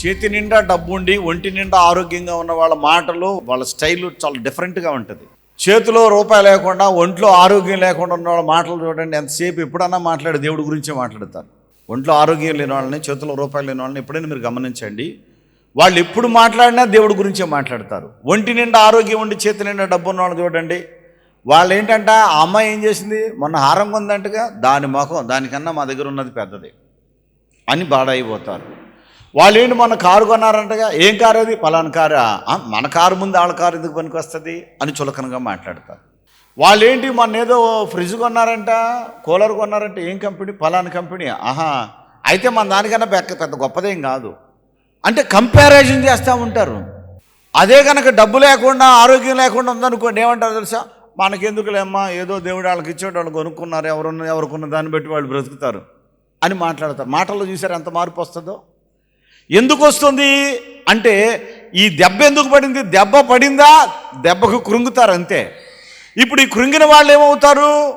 చేతి నిండా డబ్బు ఉండి ఒంటి నిండా ఆరోగ్యంగా ఉన్న వాళ్ళ మాటలు వాళ్ళ స్టైల్ చాలా డిఫరెంట్గా ఉంటుంది. చేతిలో రూపాయి లేకుండా ఒంట్లో ఆరోగ్యం లేకుండా ఉన్న వాళ్ళ మాటలు చూడండి ఎంతసేపు ఎప్పుడన్నా మాట్లాడే దేవుడి గురించే మాట్లాడతారు. ఒంట్లో ఆరోగ్యం లేని వాళ్ళని చేతిలో రూపాయలు లేని వాళ్ళని ఎప్పుడైనా మీరు గమనించండి. వాళ్ళు ఎప్పుడు మాట్లాడినా దేవుడి గురించే మాట్లాడతారు. ఒంటి నిండా ఆరోగ్యం ఉండి చేతి నిండా డబ్బు ఉన్న వాళ్ళని చూడండి. వాళ్ళు ఏంటంటే ఆ అమ్మాయి ఏం చేసింది? మొన్న హారం కొందంటగా దాని ముఖం దానికన్నా మా దగ్గర ఉన్నది పెద్దది అని బాడైపోతారు వాళ్ళు ఏంటి మొన్న కారు కొన్నారంటగా? ఏం కారు అది? పలానా కారా? "ఆ, మన కారు ముందు వాళ్ళ కారు ఎందుకు పనికి వస్తుంది అని చులకనగా మాట్లాడతారు. వాళ్ళు ఏంటి మొన్న ఏదో ఫ్రిడ్జ్ కొన్నారంట కూలర్ కొన్నారంట ఏం కంపెనీ? పలానా కంపెనీ? ఆహా అయితే మన దానికన్నా పెద్ద పెద్ద గొప్పదేం కాదు. అంటే కంపారిజన్ చేస్తూ ఉంటారు. అదే కనుక డబ్బు లేకుండా ఆరోగ్యం లేకుండా ఉందనుకోండి ఏమంటారు తెలుసా? మనకెందుకులేమ్మా ఏదో దేవుడు వాళ్ళకి ఇచ్చేవాడు వాళ్ళు కొనుక్కున్నారు ఎవరున్న ఎవరుకున్న దాన్ని బట్టి వాళ్ళు బ్రతుకుతారు అని మాట్లాడతారు. మాటల్లో చూసారు ఎంత మార్పు వస్తుందో? ఎందుకు వస్తుంది? అంటే ఈ దెబ్బ ఎందుకు పడింది? దెబ్బ పడిందా? దెబ్బకు కృంగుతారు అంతే. ఇప్పుడు ఈ కృంగిన వాళ్ళు ఏమవుతారు?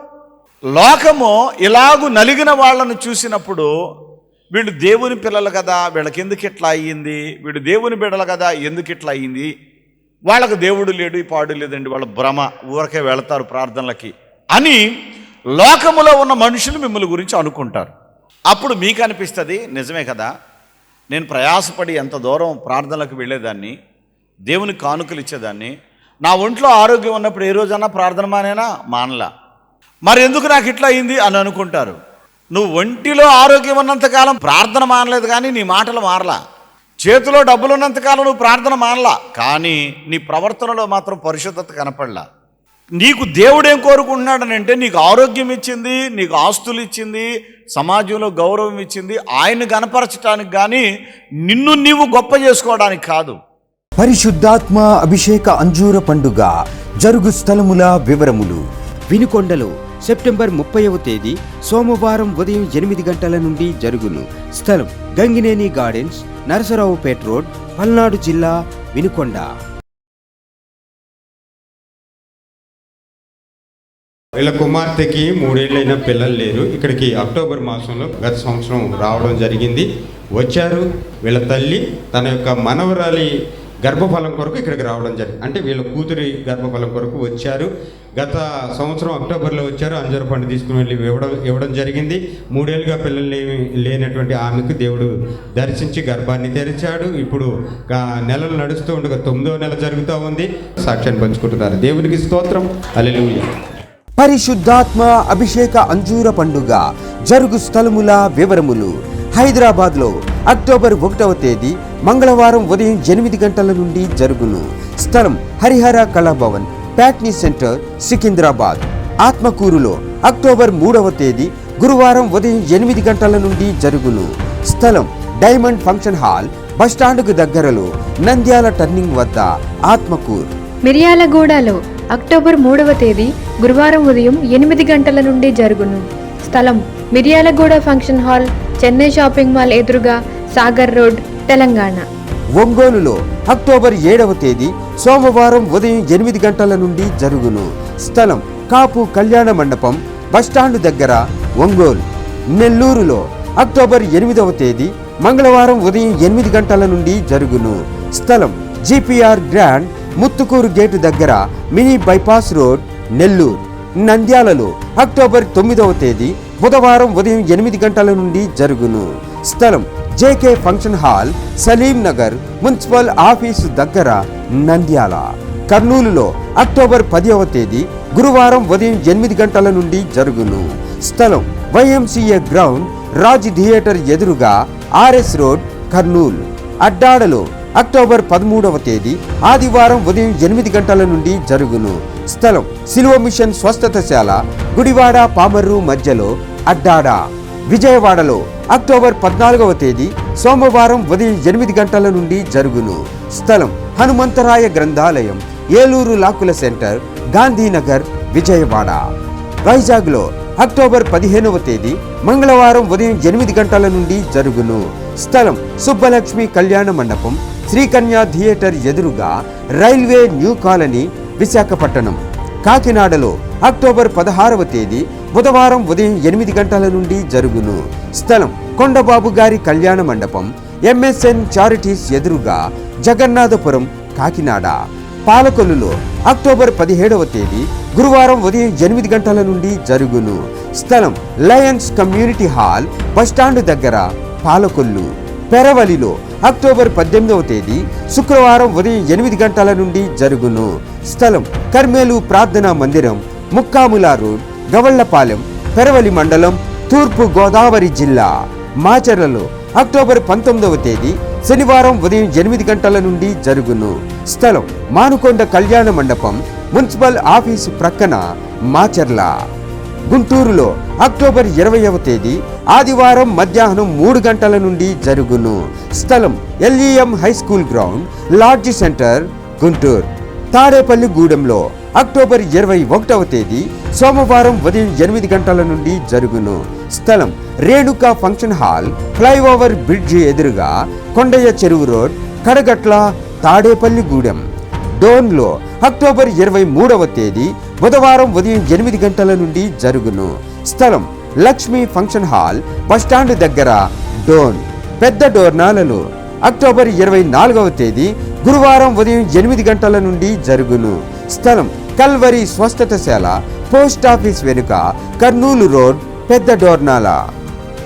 లోకము ఇలాగు నలిగిన వాళ్ళను చూసినప్పుడు వీళ్ళు దేవుని పిల్లలు కదా వీళ్ళకి ఎందుకు ఇట్లా అయ్యింది? వీడు దేవుని బిడ్డలు కదా ఎందుకు ఇట్లా అయ్యింది? వాళ్ళకు దేవుడు లేడు ఈ పాడు లేదండి వాళ్ళ భ్రమ. ఊరకే వెళతారు ప్రార్థనలకి అని లోకములో ఉన్న మనుషులు మిమ్మల్ని గురించి అనుకుంటారు. అప్పుడు మీకు అనిపిస్తుంది నిజమే కదా? నేను ప్రయాసపడి ఎంత దూరం ప్రార్థనలకు వెళ్ళేదాన్ని దేవుని కానుకలు ఇచ్చేదాన్ని నా ఒంట్లో ఆరోగ్యం ఉన్నప్పుడు ఏ రోజన్నా ప్రార్థన మానేనా? మానలా. మరి ఎందుకు నాకు ఇట్లా అయింది అని అనుకుంటారు. నువ్వు ఒంటిలో ఆరోగ్యం ఉన్నంతకాలం ప్రార్థన మానలేదు కానీ నీ మాటలు మారలా. చేతిలో డబ్బులు ఉన్నంతకాలం నువ్వు ప్రార్థన మానలా. కానీ నీ ప్రవర్తనలో మాత్రం పరిశుద్ధత కనపడలా. నీకు దేవుడు ఏం కోరుకుంటున్నాడనంటే నీకు ఆరోగ్యం ఇచ్చింది నీకు ఆస్తులు ఇచ్చింది సమాజంలో గౌరవం ఇచ్చింది ఆయన గనపరచడానికి కానీ నిన్ను నీవు గొప్ప చేసుకోవడానికి కాదు. పరిశుద్ధాత్మ అభిషేక అంజూర పండుగ జరుగు స్థలముల వివరములు. వినుకొండలో సెప్టెంబర్ ముప్పైవ తేదీ సోమవారం ఉదయం ఎనిమిది గంటల నుండి జరుగును. స్థలం గంగినేని గార్డెన్స్ నరసరావుపేట రోడ్ పల్నాడు జిల్లా వినుకొండ. వీళ్ళ కుమార్తెకి మూడేళ్ళైన పిల్లలు లేరు. ఇక్కడికి అక్టోబర్ మాసంలో గత సంవత్సరం రావడం జరిగింది. వచ్చారు. వీళ్ళ తల్లి తన యొక్క మనవరాలి గర్భఫలం కొరకు ఇక్కడికి రావడం జరిగింది అంటే వీళ్ళ కూతురి గర్భఫలం కొరకు వచ్చారు. గత సంవత్సరం అక్టోబర్లో వచ్చారు. అంజర పండు తీసుకుని వెళ్ళి ఇవ్వడం ఇవ్వడం జరిగింది. మూడేళ్ళుగా పిల్లలు లేని- లేనటువంటి ఆమెకు దేవుడు దర్శించి గర్భాన్ని తెరిచాడు. ఇప్పుడు నెలలు నడుస్తూ ఉండగా తొమ్మిదో నెల జరుగుతూ ఉంది. సాక్ష్యాన్ని పంచుకుంటున్నారు. దేవునికి స్తోత్రం. అల్లెలు పరిశుద్ధాత్మ అభిషేక అంజూర పండుగ జరుగు స్థలముల వివరములు. హైదరాబాద్లో అక్టోబర్ ఒకటవ తేదీ మంగళవారం ఉదయం ఎనిమిది గంటల నుండి జరుగును. స్థలం హరిహర కళాభవన్ ప్యాట్నీ సెంటర్ సికింద్రాబాద్. ఆత్మకూరులో అక్టోబర్ మూడవ తేదీ గురువారం ఉదయం ఎనిమిది గంటల నుండి జరుగును. స్థలం డైమండ్ ఫంక్షన్ హాల్ బస్టాండ్కు దగ్గరలో నంద్యాల టర్నింగ్ వద్ద ఆత్మకూర్. మిర్యాలగూడలో అక్టోబర్ మూడవ తేదీ గురువారం ఉదయం ఎనిమిది గంటల నుండి జరుగును. స్థలం Miryalaguda function hall Chennai shopping mall ఎదురుగా సాగర్ రోడ్ తెలంగాణ. ఒంగోలులో అక్టోబర్ ఏడవ తేదీ సోమవారం ఉదయం ఎనిమిది గంటల నుండి జరుగును. స్థలం కాపు కళ్యాణ మండపం బస్టాండ్ దగ్గర ఒంగోలు. నెల్లూరులో అక్టోబర్ ఎనిమిదవ తేదీ మంగళవారం ఉదయం ఎనిమిది గంటల నుండి జరుగును. స్థలం జిపిఆర్ గ్రాండ్ ముత్తుకూరు గేటు దగ్గర మినీ బైపాస్ రోడ్ నెల్లూరు నంద్యాలలో అక్టోబర్ తొమ్మిదవ తేదీ బుధవారం ఉదయం ఎనిమిది గంటల నుండి జరుగును. స్థలం JK function hall Salim Nagar municipal office దగ్గర నంద్యాల. కర్నూలులో అక్టోబర్ పదవ తేదీ గురువారం ఉదయం ఎనిమిది గంటల నుండి జరుగును. స్థలం వైఎంసీఏ గ్రౌండ్ రాజ్ థియేటర్ ఎదురుగా ఆర్ఎస్ రోడ్ కర్నూలు. అడ్డాడలో అక్టోబర్ పదమూడవ తేదీ ఆదివారం ఉదయం ఎనిమిది గంటల నుండి జరుగును. స్థలం సిలువ మిషన్ స్వస్థతశాల గుడివాడ పామర్రు మధ్యలో అడ్డాడ. విజయవాడలో అక్టోబర్ పద్నాలుగవ తేదీ సోమవారం ఉదయం ఎనిమిది గంటల నుండి జరుగును. స్థలం హనుమంతరాయ గ్రంథాలయం ఏలూరు లాకుల సెంటర్ గాంధీనగర్ విజయవాడ. వైజాగ్లో అక్టోబర్ పదిహేనవ తేదీ మంగళవారం ఉదయం ఎనిమిది గంటల నుండి జరుగును. స్థలం సుబ్బలక్ష్మి కళ్యాణ మండపం శ్రీకన్యా థియేటర్ ఎదురుగా రైల్వే న్యూ కాలనీ విశాఖపట్నం కాకినాడలో అక్టోబర్ పదహారవ తేదీ బుధవారం ఉదయం ఎనిమిది గంటల నుండి జరుగును. స్థలం కొండబాబు గారి కళ్యాణ మండపం ఎంఎస్ఎన్ చారిటీస్ ఎదురుగా జగన్నాథపురం కాకినాడ. పాలకొల్లులో అక్టోబర్ పదిహేడవ తేదీ గురువారం ఉదయం ఎనిమిది గంటల నుండి జరుగును. స్థలం లయన్స్ కమ్యూనిటీ హాల్ బస్టాండ్ దగ్గర పాలకొల్లు. పెరవలిలో అక్టోబర్ పద్దెనిమిదవ తేదీ శుక్రవారం ఉదయం ఎనిమిది గంటల నుండి జరుగును. స్థలం కర్మేలు ప్రార్థనా మందిరం ముక్కాముల రోడ్ గవళ్ళపాలెం పెరవలి మండలం తూర్పు గోదావరి జిల్లా. మాచర్లలో అక్టోబర్ పంతొమ్మిదవ తేదీ శనివారం ఉదయం ఎనిమిది గంటల నుండి జరుగును. స్థలం మానుకొండ కళ్యాణ మండపం మున్సిపల్ ఆఫీసు ప్రక్కన మాచర్ల. గుంటూరులో అక్టోబర్ ఇరవైవ తేదీ ఆదివారం మధ్యాహ్నం మూడు గంటల నుండి జరుగును. స్థలం LEM high school ground lodge centre Guntur. Tadepalli గూడెంలో October ఇరవై ఒకటవ తేదీ సోమవారం ఉదయం ఎనిమిది గంటల నుండి జరుగును. స్థలం Renuka function hall flyover bridge ఎదురుగా కొండయ్య చెరువు రోడ్ కడగట్ల తాడేపల్లి గూడెం. డోన్లో అక్టోబర్ ఇరవై మూడవ తేదీ బుధవారం ఉదయం ఎనిమిది గంటల నుండి జరుగును. స్థలం లక్ష్మీ ఫంక్షన్ హాల్ బస్టాండ్ దగ్గర డోన్ పెద్ద డోర్నాలలో అక్టోబర్ ఇరవై నాలుగవ తేదీ గురువారం ఉదయం ఎనిమిది గంటల నుండి జరుగును. స్థలం కల్వరి స్వస్థతశాల పోస్ట్ ఆఫీస్ వెనుక కర్నూలు రోడ్ పెద్ద డోర్నాల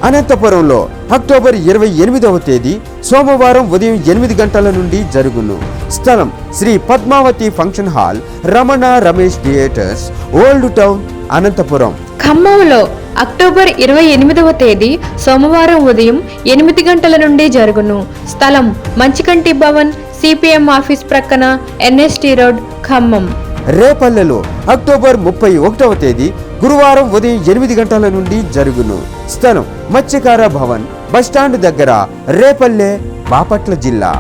అనంతపురంలో అక్టోబర్ ఇరవై ఎనిమిదవ తేదీ సోమవారం ఉదయం ఎనిమిది గంటల నుండి జరుగును. స్థలం Sri Padmavathi function hall Ramana Ramesh theatres old town Anantapur. ఖమ్మంలో అక్టోబర్ ఇరవై ఎనిమిదవ తేదీ సోమవారం ఉదయం ఎనిమిది గంటల నుండి జరుగును. స్థలం మంచికంటి భవన్ సిపిఎం ఆఫీస్ ప్రక్కన ఎన్ఎస్టి రోడ్ ఖమ్మం. రేపల్లెలో అక్టోబర్ ముప్పై ఒకటవ తేదీ గురువారం ఉదయం ఎనిమిది గంటల నుండి జరుగును. స్థలం మత్స్యకార భవన్ బస్టాండ్ దగ్గర రేపల్లె బాపట్ల జిల్లా.